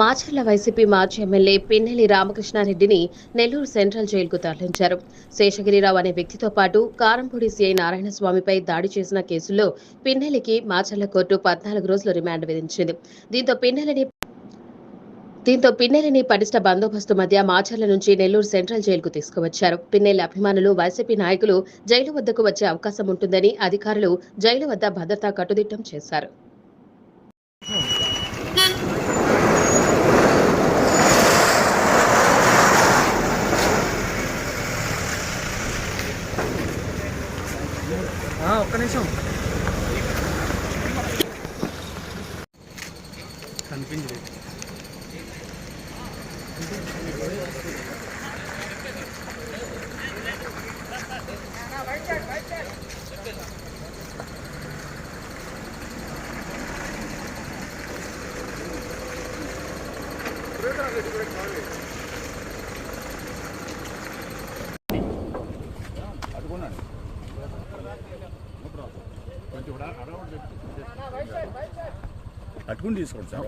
Macherla YCP మాజీ MLA Pinnelli రామకృష్ణారెడ్డిని Nellore central జైలుకు తరలించారు. శేషగిరిరావు అనే వ్యక్తితో పాటు కారంపూడి సీఐ నారాయణస్వామిపై దాడి చేసిన కేసులో పిన్నెల్లికి మాచర్ల కోర్టు పద్నాలుగు రోజులు రిమాండ్ విధించింది. దీంతో పిన్నెల్లిని దీంతో పిన్నెల్లిని పటిష్ట బందోబస్తు మధ్య మాచర్ల నుంచి నెల్లూరు సెంట్రల్ జైలుకు తీసుకువచ్చారు. పిన్నెల్లి అభిమానులు వైసీపీ నాయకులు జైలు వద్దకు వచ్చే అవకాశం ఉంటుందని అధికారులు జైలు వద్ద భద్రతా కట్టుదిట్టం చేశారు. ఒక్క నిమిషం కనిపించలేదు అట్టుకుని తీసుకోండి సార్.